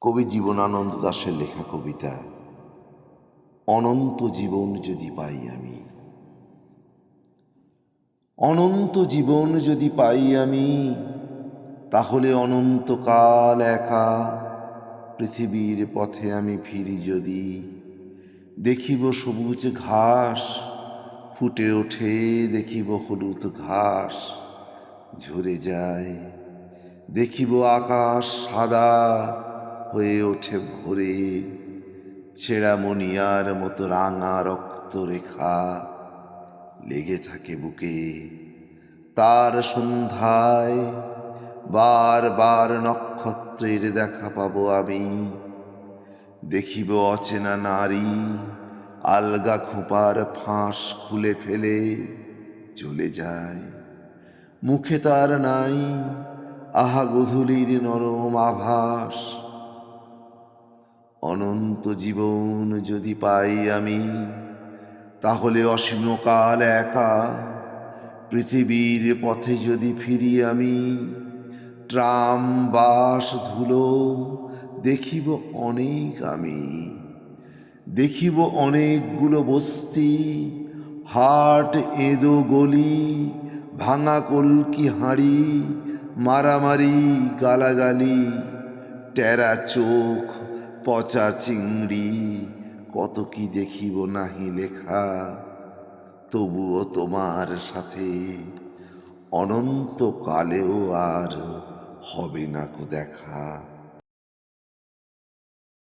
কবি জীবনানন্দ দাশের লেখা কবিতা, অনন্ত জীবন যদি পাই আমি। অনন্ত জীবন যদি পাই আমি, তাহলে অনন্তকাল একা পৃথিবীর পথে আমি ফিরি যদি। দেখিব সবুজ ঘাস, ফুটে ওঠে, দেখিব হলুদ ঘাস, ঝরে যায়। দেখিব আকাশ সাদা হয়ে ওঠে ভোরে। ছেঁড়া মনিয়ার মতো রাঙা রক্ত রেখা লেগে থাকে বুকে। তার সন্ধ্যায় বার বার নক্ষত্রের দেখা পাবো আমি। দেখিব অচেনা নারী আলগা খোঁপার ফাঁস খুলে ফেলে চলে যায়। মুখে তার নাই, আহা গধূলির নরম আভাস। অনন্ত জীবন যদি পাই আমি, তাহলে অসীমকাল একা। পৃথিবীর পথে যদি ফিরি আমি ট্রাম বাস, ধুলো দেখিব অনেক আমি। দেখিব অনেকগুলো বস্তি, হাট, এদো, গলি, ভাঙা কলকি, হাঁড়ি, মারামারি, গালাগালি, টেরা চোখ পচা চিংড়ি, কত কি দেখিব নাহি লেখা। তবুও তোমার সাথে অনন্তকালেও আর হবে না কো দেখা।